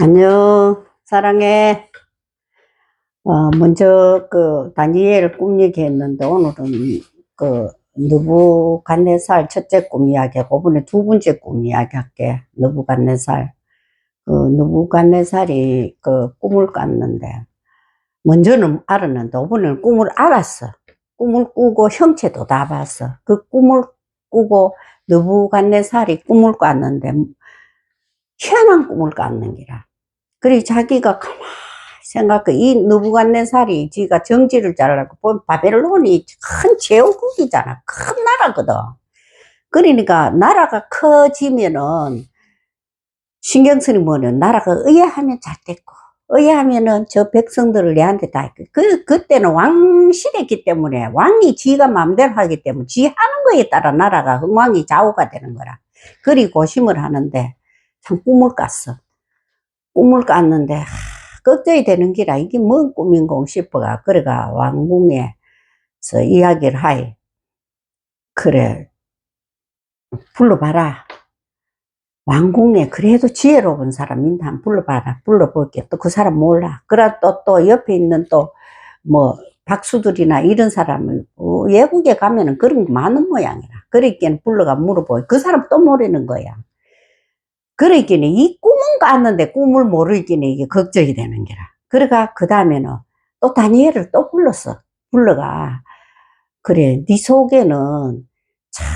안녕, 사랑해. 어, 먼저 그 다니엘 꿈 얘기했는데 오늘은 그 느부갓네살 첫째 꿈 이야기하고 이번에 두 번째 꿈 이야기할게. 느부갓네살. 그 느부갓네살이 그 꿈을 꿨는데 먼저는 알았는데 이번에는 꿈을 알았어. 꿈을 꾸고 형체도 다 봤어. 그 꿈을 꾸고 느부갓네살이 꿈을 꿨는데 희한한 꿈을 꿨는 기라. 그리 자기가 가만히 생각해. 이 느부갓네살이 지가 정지를 잘라고 보면 바벨론이 큰 제국이잖아. 큰 나라거든. 그러니까 나라가 커지면은 신경 쓰는 뭐는 나라가 의아하면 잘 됐고 의아하면은 저 백성들을 얘한테 다 했고 그 그때는 왕실했기 때문에 왕이 지가 마음대로 하기 때문에 지 하는 거에 따라 나라가 흥왕이 좌우가 되는 거라. 그리 고심을 하는데 참 꿈을 꿨어. 꿈을 꿨는데 하, 걱정이 되는 기라. 이게 뭔 꿈인고 싶어가. 그래가 왕궁에서 이야기를 하이. 그래. 불러봐라. 왕궁에 그래도 지혜로운 사람 있나? 한번 불러봐라. 불러볼게. 또 그 사람 몰라. 그래 또또 옆에 있는 또 뭐 박수들이나 이런 사람을 어, 외국에 가면은 그런 거 많은 모양이라. 그랬기는 불러가 물어보고 그 사람 또 모르는 거야 그러기는 이 꿈은 꿨는데 꿈을 모르기는 이게 걱정이 되는 게라. 그러가 그 다음에는 또 다니엘을 또 불렀어. 불러가 그래 네 속에는 참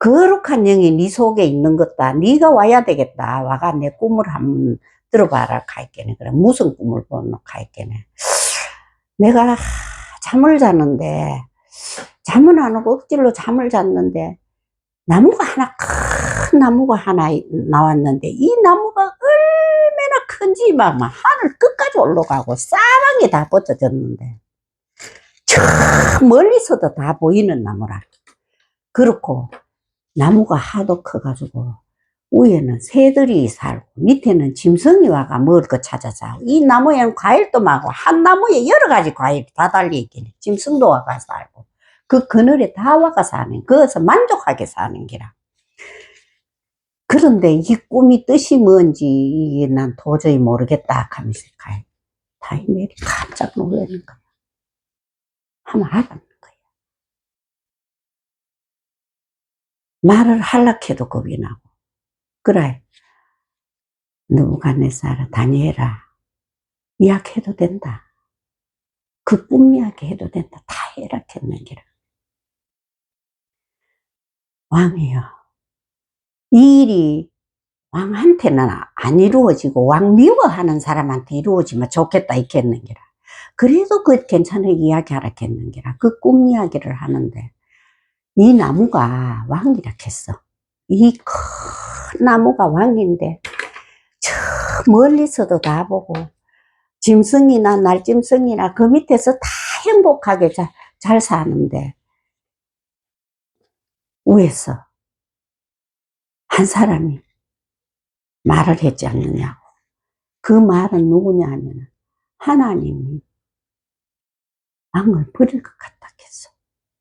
거룩한 영이 네 속에 있는 것다. 네가 와야 되겠다. 와가 내 꿈을 한번 들어봐라 가있겠네. 그래 무슨 꿈을 보노 가있겠네. 내가 잠을 잤는데 잠은 안 오고 억지로 잠을 잤는데 나무가 하나 큰 나무가 하나 나왔는데 이 나무가 얼마나 큰지 막, 막 하늘 끝까지 올라가고 사방이 다 뻗어졌는데 저 멀리서도 다 보이는 나무라. 그렇고 나무가 하도 커가지고 위에는 새들이 살고 밑에는 짐승이 와가 먹을 거 찾아서 이 나무에는 과일도 많고 한 나무에 여러 가지 과일이 다 달려있긴 해. 짐승도 와가 살고 그 그늘에 다 와가 사는 거기서 만족하게 사는 기라 그런데 이 꿈이 뜻이 뭔지 이게 난 도저히 모르겠다 하면서 가요. 다이멜이 깜짝 놀라는 거야. 한번 알아는 거야. 말을 할락해도 겁이 나고. 그래. 누부갓네살아 다니엘아 이야기해도 된다. 그꿈 이야기 해도 된다. 다 해라 했는 기라. 왕이요. 이 일이 왕한테는 안 이루어지고 왕 미워하는 사람한테 이루어지면 좋겠다 있겠는기라. 그래도 그 괜찮은 이야기 하라 했는기라. 그 꿈 이야기를 하는데 이 나무가 왕이라 했어. 이 큰 나무가 왕인데 저 멀리서도 다 보고 짐승이나 날짐승이나 그 밑에서 다 행복하게 잘, 잘 사는데 위에서 한 사람이 말을 했지 않느냐고. 그 말은 누구냐 하면 하나님이 왕을 버릴 것 같다 했어.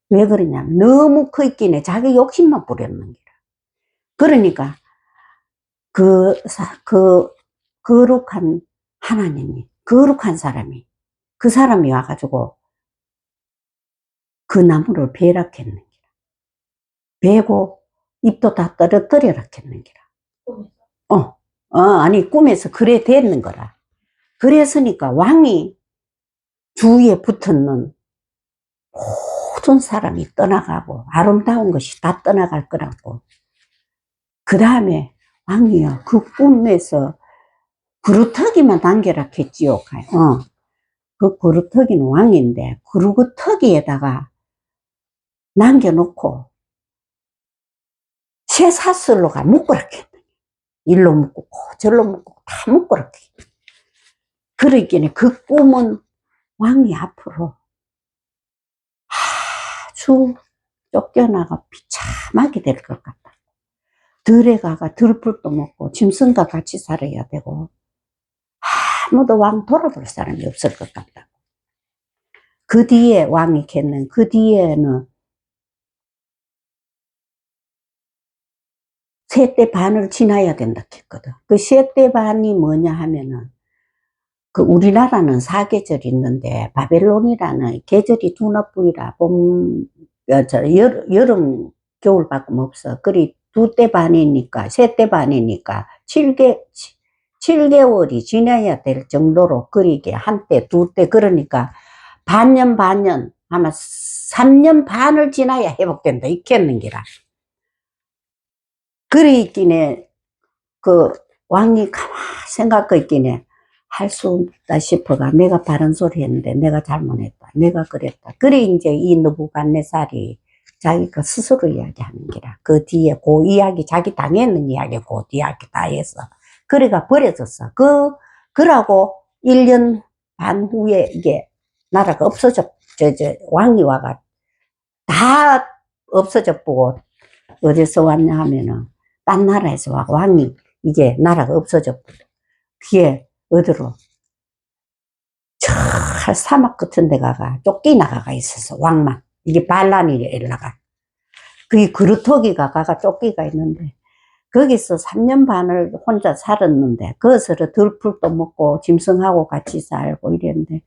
왜 그러냐면 너무 커 있긴 해. 자기 욕심만 부렸는 기라. 그러니까 그, 사- 그 거룩한 하나님이 거룩한 사람이 그 사람이 와가지고 그 나무를 배락했는 기라. 베고 입도 다 떨어뜨려라 했는 기라. 어, 어, 아니, 꿈에서 그래 됐는 거라. 그랬으니까 왕이 주위에 붙었는 모든 사람이 떠나가고 아름다운 것이 다 떠나갈 거라고. 그 다음에 왕이요, 그 꿈에서 그루터기만 남겨라 했지요. 어, 그 그루터기는 왕인데, 그루터기에다가 남겨놓고 쇠사슬로가 묶어라 했 일로 묶고 절로 묶고 다 묶어라. 그러기에 그 꿈은 왕이 앞으로 아주 쫓겨나가 비참하게 될 것 같다. 들에 가가 들풀도 먹고 짐승과 같이 살아야 되고 아무도 왕 돌아볼 사람이 없을 것 같다. 그 뒤에 왕이 겠는 그 뒤에는 세대 반을 지나야 된다 했거든. 그 세대 반이 뭐냐 하면은 그 우리나라는 사계절이 있는데 바벨론이라는 계절이 두나뿌이라 봄, 어, 저, 여, 여름, 겨울밖에 없어. 그리 두 때 반이니까, 세 때 반이니까, 7개, 7개월이 지나야 될 정도로 그리게 한때, 두 때, 그러니까 반년, 반년, 아마 3년 반을 지나야 회복된다. 이겠는 기라. 그리 있기네, 그 왕이 가만 생각하고 있기네, 할 수 없다 싶어가 내가 바른 소리 했는데 내가 잘못했다. 내가 그랬다. 그래 이제 이 느부갓네살이 자기가 스스로 이야기하는 기라. 그 뒤에 그 이야기 자기 당했는 이야기 그 이야기 다 했어. 그래가 버려졌어. 그 그러고 1년 반 후에 이게 나라가 없어져 저 저 왕이 와가 다 없어져 보고 어디서 왔냐 하면은 딴 나라에서 와 왕이 이게 나라가 없어져 귀에 어디로? 저 사막 같은 데 가가 쫓기나가가 있었어 왕만. 이게 반란이 일나가. 그게 그루터기가 가가 쫓기가 있는데 거기서 3년 반을 혼자 살았는데 거기서 들풀도 먹고 짐승하고 같이 살고 이랬는데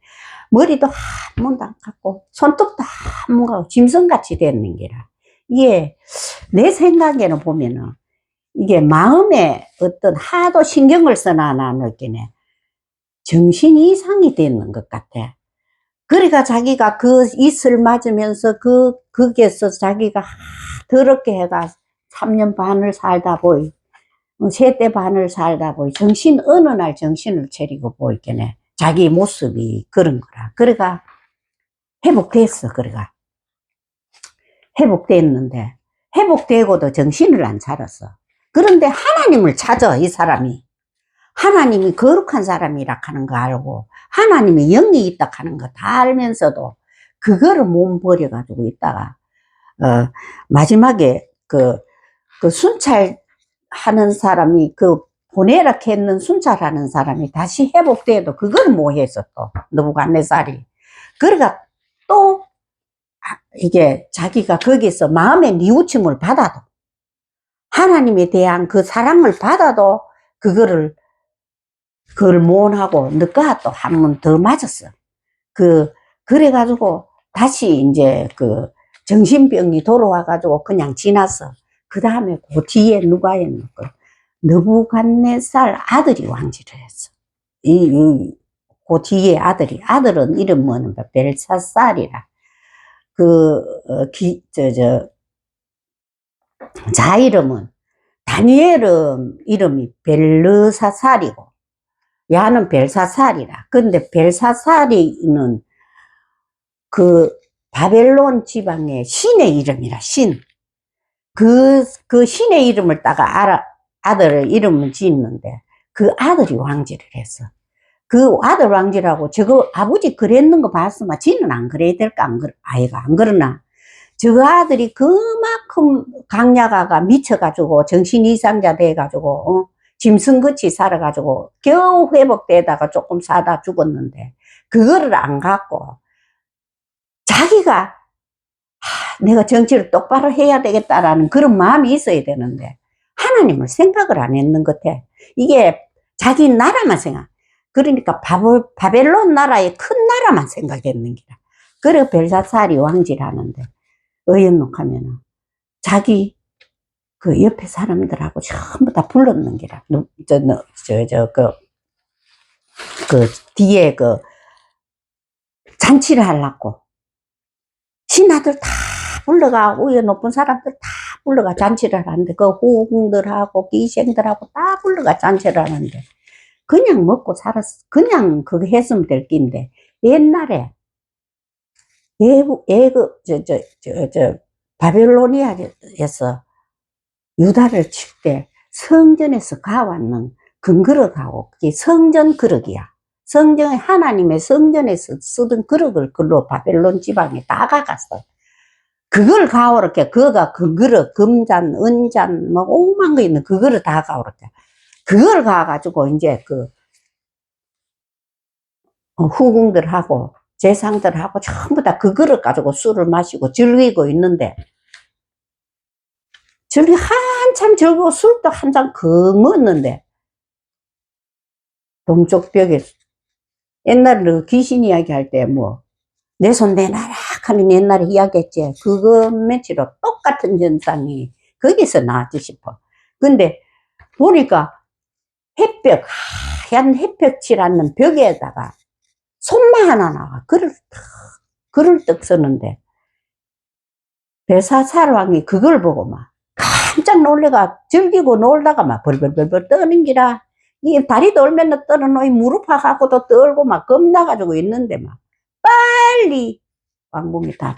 머리도 한 번도 안 깎고 손톱도 한번 가고 짐승같이 됐는 게라. 이게 내 생각에는 보면은 이게 마음에 어떤 하도 신경을 써나 나 느끼네 정신 이상이 되는 것 같아. 그러니까 자기가 그 이슬 맞으면서 그, 거기에서 자기가 하- 더럽게 해가 3년 반을 살다 보이, 세대 반을 살다 보이, 정신, 어느 날 정신을 차리고 보이겠네. 자기 모습이 그런 거라. 그러니까 회복됐어, 그러니까. 회복됐는데, 회복되고도 정신을 안 차렸어. 그런데 하나님을 찾아, 이 사람이. 하나님이 거룩한 사람이라 하는 거 알고 하나님이 영이 있다 하는 거 다 알면서도 그거를 몸 버려가지고 있다가 어 마지막에 그, 그 순찰 하는 사람이 그 보내라 했는 순찰하는 사람이 다시 회복돼도 그걸 못 했어 또 느부갓네살이 그러니까 또 아, 이게 자기가 거기서 마음의 뉘우침을 받아도 하나님에 대한 그 사랑을 받아도 그거를 그걸 못하고 너가 또 한 번 더 맞았어. 그 그래 가지고 다시 이제 그 정신병이 돌아와 가지고 그냥 지났어. 그 다음에 그 뒤에 누가 했노? 그 느부갓네살 아들이 왕지를 했어. 이, 이, 그 뒤에 아들이 아들은 이름 뭐는 벨사살이라. 그 어, 기, 저, 저, 자 이름은 다니엘은 이름이 벨르사살이고 야는 벨사살이라. 근데 벨사살이는 그 바벨론 지방의 신의 이름이라, 신. 그, 그 신의 이름을 따가 알아, 아들의 이름을 짓는데 그 아들이 왕지를 했어. 그 아들 왕지라고 저거 아버지 그랬는 거 봤으면 지는 안 그래야 될까? 안 그러, 아이가 안 그러나? 저거 아들이 그만큼 강야가가 미쳐가지고 정신 이상자 돼가지고, 어? 짐승같이 살아가지고 겨우 회복되다가 조금 사다 죽었는데 그거를 안 갖고 자기가 하, 내가 정치를 똑바로 해야 되겠다라는 그런 마음이 있어야 되는데 하나님을 생각을 안 했는 것 같아. 이게 자기 나라만 생각. 그러니까 바벨, 바벨론 나라의 큰 나라만 생각했는 기라. 그래 벨사살이 왕지라는데 의연록하면은 자기 그 옆에 사람들하고 전부 다 불렀는 기라. 누- 저, 너, 저, 저, 그, 그, 뒤에 그, 잔치를 하려고. 신하들 다 불러가, 위에 높은 사람들 다 불러가 잔치를 하는데, 그 후궁들하고 기생들하고 다 불러가 잔치를 하는데, 그냥 먹고 살았어. 그냥 그거 했으면 될 낀데, 옛날에, 예부, 예그, 저, 저, 저, 저, 바벨로니아에서 유다를 칠 때 성전에서 가왔는 금그릇하고 그게 성전 그릇이야. 성전 하나님의 성전에서 쓰던 그릇을 그로 바벨론 지방에 다 가갔어. 그걸 가오렇게 그가 그 그릇 금잔 은잔 뭐 오만 거 있는 그거를 다 가오렇게 그걸 가가지고 이제 그 어, 후궁들하고 재상들하고 전부 다 그 그릇 가지고 술을 마시고 즐기고 있는데 즐기 한 한참 즐거워 술도 한 잔 그 먹었는데 동쪽 벽에 옛날에 그 귀신 이야기 할 때 뭐 내 손 내놔라 하는 옛날에 이야기했지. 그거 매치로 똑같은 현상이 거기서 나왔지 싶어. 근데 보니까 햇벽 하얀 햇벽 칠하는 벽에다가 손마 하나 나와 글을 탁 글을 떡 쓰는데. 배사사왕이 그걸 보고 막 깜짝 놀래가 즐기고 놀다가 막 벌벌벌벌 떠는 기라. 이 다리 돌면 떠는 놈이 무릎 하고도 떨고 막 겁나가지고 있는데 막 빨리 왕궁이 다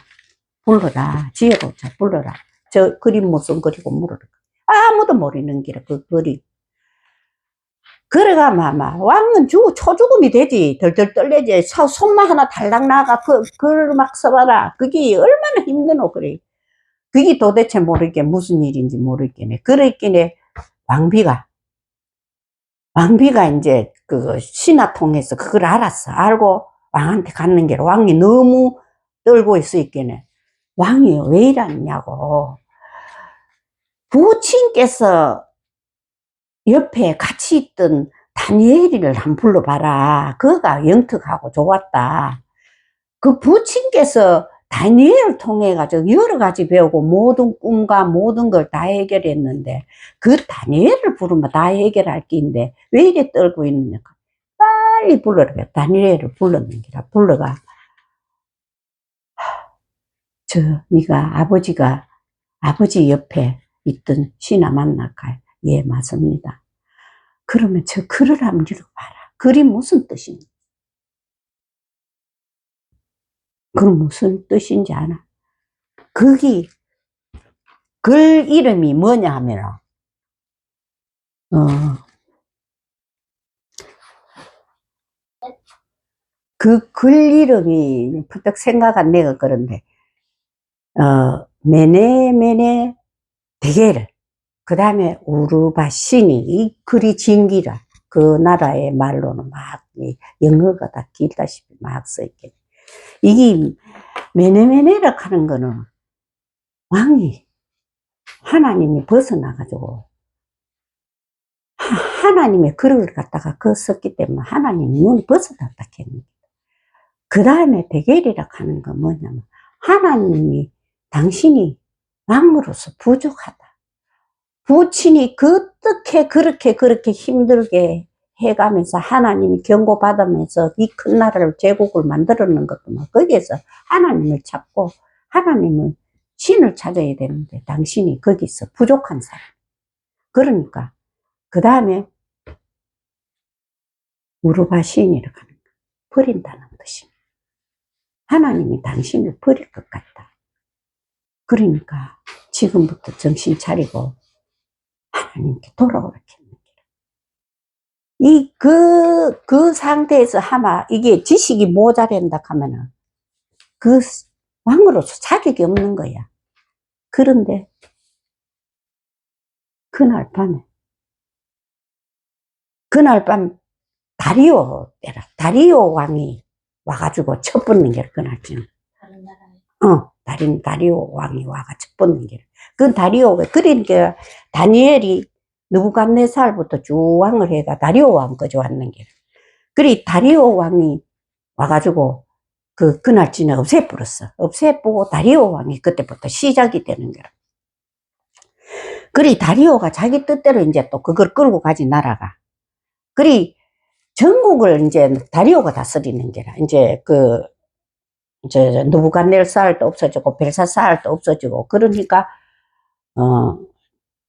불러라. 지혜로자 불러라. 저 그림 무슨 그리고 물어라. 아무도 모르는 기라. 그 그림 그래가 마마 왕은 죽 초죽음이 되지. 덜덜 떨려지. 서- 손만 하나 달랑 나가 그 그걸 막 써봐라. 그게 얼마나 힘드노 그래. 그게 도대체 모르게 무슨 일인지 모르겠네. 그랬기에 왕비가 왕비가 이제 그 신하 통해서 그걸 알았어. 알고 왕한테 갔는 게 왕이 너무 떨고 있으니까 왕이 왜 이러냐고. 부친께서 옆에 같이 있던 다니엘이를 한 불러봐라. 그가 영특하고 좋았다. 그 부친께서 다니엘을 통해 가지고 여러 가지 배우고 모든 꿈과 모든 걸 다 해결했는데 그 다니엘을 부르면 다 해결할 게인데 왜 이래 떨고 있느냐. 빨리 불러라. 다니엘을 불렀는 기라. 불러가. 저 네가 아버지가 아버지 옆에 있던 신하 만나가 예 맞습니다. 그러면 저 글을 한번 읽어봐라. 글이 무슨 뜻인지. 그건 무슨 뜻인지 아나? 거기 글 이름이 뭐냐 하면 어, 그 글 이름이 퍼뜩 생각 안 내가 그런데 어, 메네 메네 대게를 그 다음에 우르바시니 이 글이 진기라. 그 나라의 말로는 막이 영어가 다 길다시피 막 써있게 이게 메네메네라 하는 거는 왕이 하나님이 벗어나가지고 하- 하나님의 글을 갖다가 그 썼기 때문에 하나님이 눈이 벗어났다 했는 그 다음에 베겔이라 하는 건 뭐냐면 하나님이 당신이 왕으로서 부족하다. 부친이 그 어떻게 그렇게 그렇게 힘들게 해가면서 하나님이 경고받으면서 이 큰 나라를 제국을 만들었는 것도 막 거기에서 하나님을 찾고 하나님을 신을 찾아야 되는데 당신이 거기서 부족한 사람. 그러니까 그 다음에 우르바 시인이라고 하는 거 버린다는 뜻입니다. 하나님이 당신을 버릴 것 같다. 그러니까 지금부터 정신 차리고 하나님께 돌아오라. 이, 그, 그 상태에서 하마, 이게 지식이 모자란다 하면은, 그 왕으로서 자격이 없는 거야. 그런데, 그날 밤에, 그날 밤, 다리오 때라, 다리오 왕이 와가지고 첫 붙는 게 그날쯤. 다른 나라에 어, 다리, 다리오 왕이 와가 첫 번는 길. 그 다리오가, 그러니까 다니엘이 느부갓네살부터 쭉 왕을 해가 다리오 왕까지 왔는 길. 그리 다리오 왕이 와가지고 그, 그날쯤에 없애버렸어. 없애보고 다리오 왕이 그때부터 시작이 되는 거야. 그리 다리오가 자기 뜻대로 이제 또 그걸 끌고 가지 나라가. 그리 전국을 이제 다리오가 다스리는 게라. 이제 그, 저, 저 누부갓네살도 없어지고 벨사살도 없어지고 그러니까 어,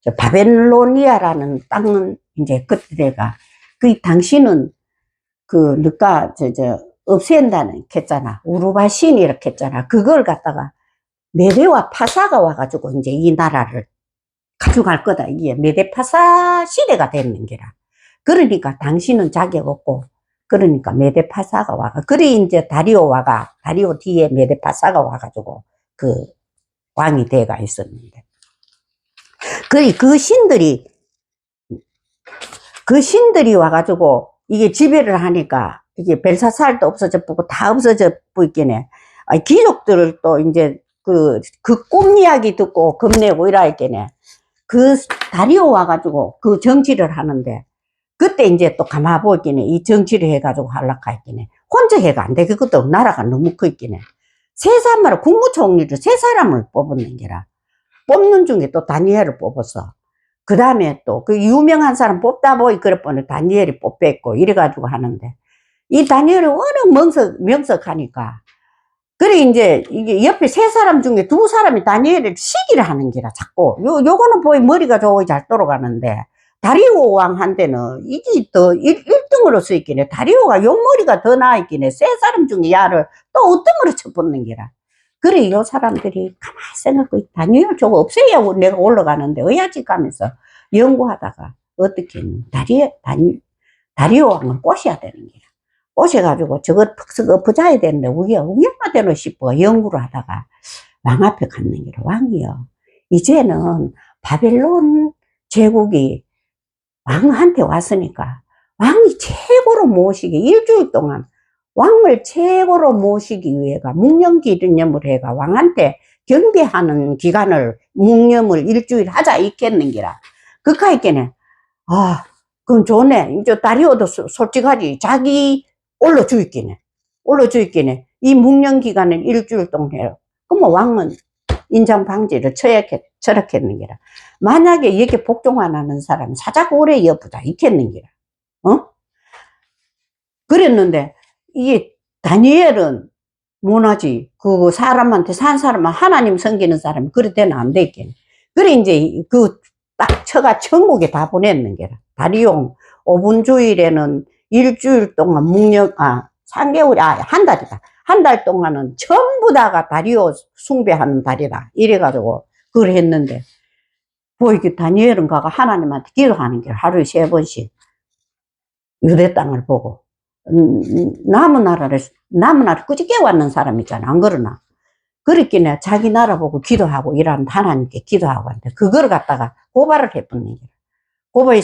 저 바벨로니아라는 땅은 이제 그때가 그 당신은 그 누가 저, 저 없앤다는 했잖아. 우르바신 이렇게 했잖아. 그걸 갖다가 메대와 파사가 와가지고 이제 이 나라를 가져갈 거다. 이게 메대 파사 시대가 됐는 게라. 그러니까 당신은 자격 없고 그러니까 메데파사가 와가 그래 이제 다리오 와가 다리오 뒤에 메데파사가 와가지고 그 왕이 돼가 있었는데. 그리 그 신들이 그 신들이 와가지고 이게 지배를 하니까 이게 벨사살도 없어져 보고 다 없어져 보이겠네 아, 귀족들을 또 이제 그 그 꿈 이야기 듣고 겁내고 이라 했겠네 그 다리오 와가지고 그 정치를 하는데 그때 이제 또 가만 보기네 이 정치를 해가지고 했기네 혼자 해가 안 되겠거든 나라가 너무 커있기네 세 사람을 국무총리를 세 사람을 뽑았는 게라. 뽑는 중에 또 다니엘을 뽑았어. 그 다음에 또 그 유명한 사람 뽑다 보이 그래 보니 다니엘이 뽑혔고 이래가지고 하는데. 이 다니엘이 워낙 명석, 명석하니까. 그래 이제 이게 옆에 세 사람 중에 두 사람이 다니엘을 시기를 하는 기라 자꾸. 요 요거는 보이 머리가 좋이 잘 돌아가는데 다리오 왕한테는 이게 더 1, 등으로 쓰이긴 해 다리오가 용머리가 더 나있긴 해세 사람 중에 야를 또 어떤으로 쳐붙는 기라. 그래 요 사람들이. 가만히 생각하고 다니엘 저거 없애야 내가 올라가는데 어야지 가면서 연구하다가 어떻게 다리, 다니, 다리오 왕을 꼬셔야 되는 기라. 꼬셔가지고 저거 퍽썩 엎어져야 되는데 우리가 얼마 되노 싶어 연구를 하다가 왕 앞에 갔는 기라. 왕이요 이제는 바벨론 제국이 왕한테 왔으니까 왕이 최고로 모시기 일주일 동안 왕을 최고로 모시기 위해가 묵념기념을 해가 왕한테 경배하는 기간을 묵념을 일주일 하자 있겠는기라. 그까 있겠네 아 그럼 좋네. 이제 다리오도 소- 솔직하지. 자기 올려주 있겠네 올려주 있겠네 이 묵념 기간을 일주일 동안 해요. 그러면 왕은 인장 방지를 처약했, 처락했는기라. 만약에 이렇게 복종 안 하는 사람이 사자고 오래 여부다 있겠는기라. 어? 그랬는데 이게 다니엘은 못하지 그 사람한테 산 사람은 하나님 섬기는 사람이 그래 되는 안 되겠네 그래 이제 그 딱 처가 천국에 다 보냈는 게라. 다리용 5분 주일에는 일주일 동안 묵념 아 3개월이 아한 달이다 한 달 동안은 전부 다가 다리오 숭배하는 달이다 이래가지고 그걸 했는데 보이기 다니엘은 가가 하나님한테 기도하는 게 하루에 세 번씩 유대 땅을 보고 음, 음, 남은 나라를 남은 나라 꾸짖게 왔는 사람 있잖아. 안 그러나? 그랬기에 자기 나라 보고 기도하고 이라는 하나님께 기도하고 하는데 그걸 갖다가 고발을 해버린 거야. 고발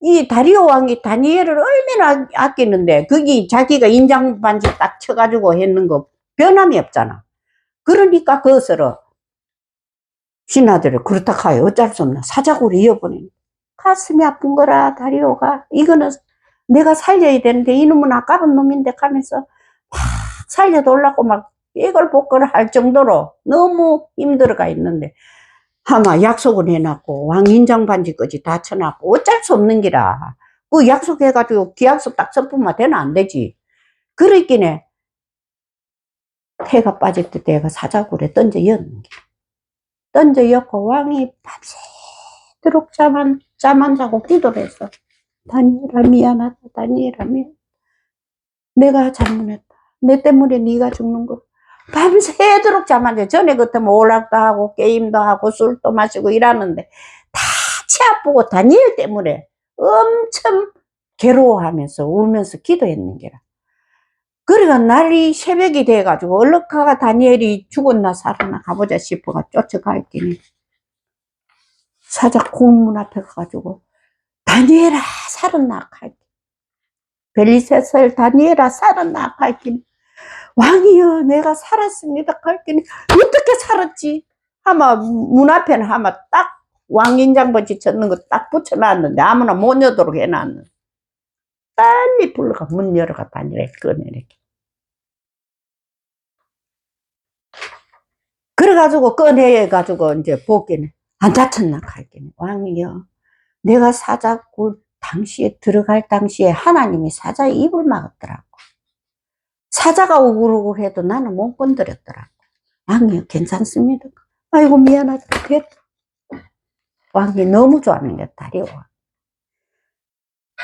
이이 다리오 왕이 다니엘을 얼마나 아끼는데 거기 자기가 인장 반지 딱 쳐가지고 했는 거 변함이 없잖아. 그러니까 그것으로 신하들을 그렇다 하여 어쩔 수 없나 사자고로 이어보내는 가슴이 아픈 거라 다리오가. 이거는 내가 살려야 되는데 이놈은 아까운 놈인데 하면서 막 살려달라고 막 이걸 복걸을 할 정도로 너무 힘들어가 있는데 아마 약속을 해놨고 왕인장 반지까지 다 쳐놨고 어쩔 수 없는 기라. 그 약속해가지고 기약속 딱 선뿐만 되면 안 되지. 그랬기에 해가 빠질 때 내가 사자굴에 던져 였는 게. 던져 였고 왕이 밤새도록 잠안 잠안 자고 기도를 했어 다니엘아 미안하다 다니엘아 미안. 내가 잘못했다. 내 때문에 네가 죽는 거 밤새도록 잠 안 자. 전에 같으면 오락도 하고 게임도 하고 술도 마시고 이러는데 다 치 아프고 다니엘 때문에 엄청 괴로워하면서 울면서 기도했는 게라. 그래가 날이 새벽이 돼가지고 얼럭하가 다니엘이 죽었나 살았나 가보자 싶어가 쫓아가 있더니 사자 공문 앞에 가가지고 다니엘아 살았나 할게 벨리세설 다니엘아 살았나 할게 왕이여 내가 살았습니다. 할게 어떻게 살았지? 아마 문 앞에는 아마 딱 왕인장번지 쳤는 거 딱 붙여놨는데 아무나 못 여도록 해놨는데 빨리 불러가 문 열어가 다니엘 꺼내래 그래가지고 꺼내가지고 이제 보기는 안 다쳤나 할게는. 왕이여 내가 사자굴 당시에 들어갈 당시에 하나님이 사자의 입을 막았더라고 사자가 오그르고 해도 나는 못 건드렸더라고 왕이여 괜찮습니다 아이고 미안하다 됐다 왕이 너무 좋아하는 게 다리오 왕.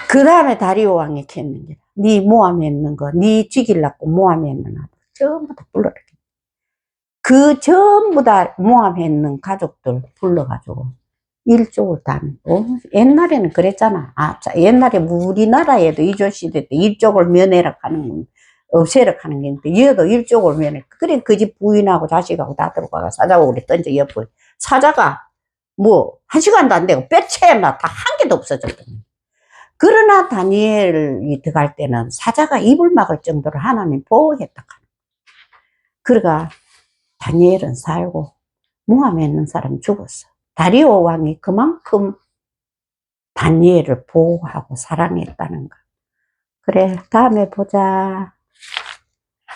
그 다음에 다리오 왕이 켰는 게, 네 모함에 있는 거, 네 죽일라고 있는 아들, 전부 다 불러라. 그 전부 다 모함에 있는 가족들 불러가지고, 다, 어, 옛날에는 그랬잖아. 아, 자, 옛날에 우리나라에도 이조 시대 때 일족을 면회라 하는 건, 없애라 하는 게 있는데, 얘도 일족을 면회. 그래, 그 집 부인하고 자식하고 다 들어가가 사자고 우리 던져 옆에. 사자가 뭐, 한 시간도 안 되고, 뼈채나 다한 개도 없어졌거든요. 그러나 다니엘이 들어갈 때는 사자가 입을 막을 정도로 하나님 보호했다. 그러가 다니엘은 살고, 모함에 있는 사람 죽었어. 다리오 왕이 그만큼 다니엘을 보호하고 사랑했다는 거. 그래, 다음에 보자.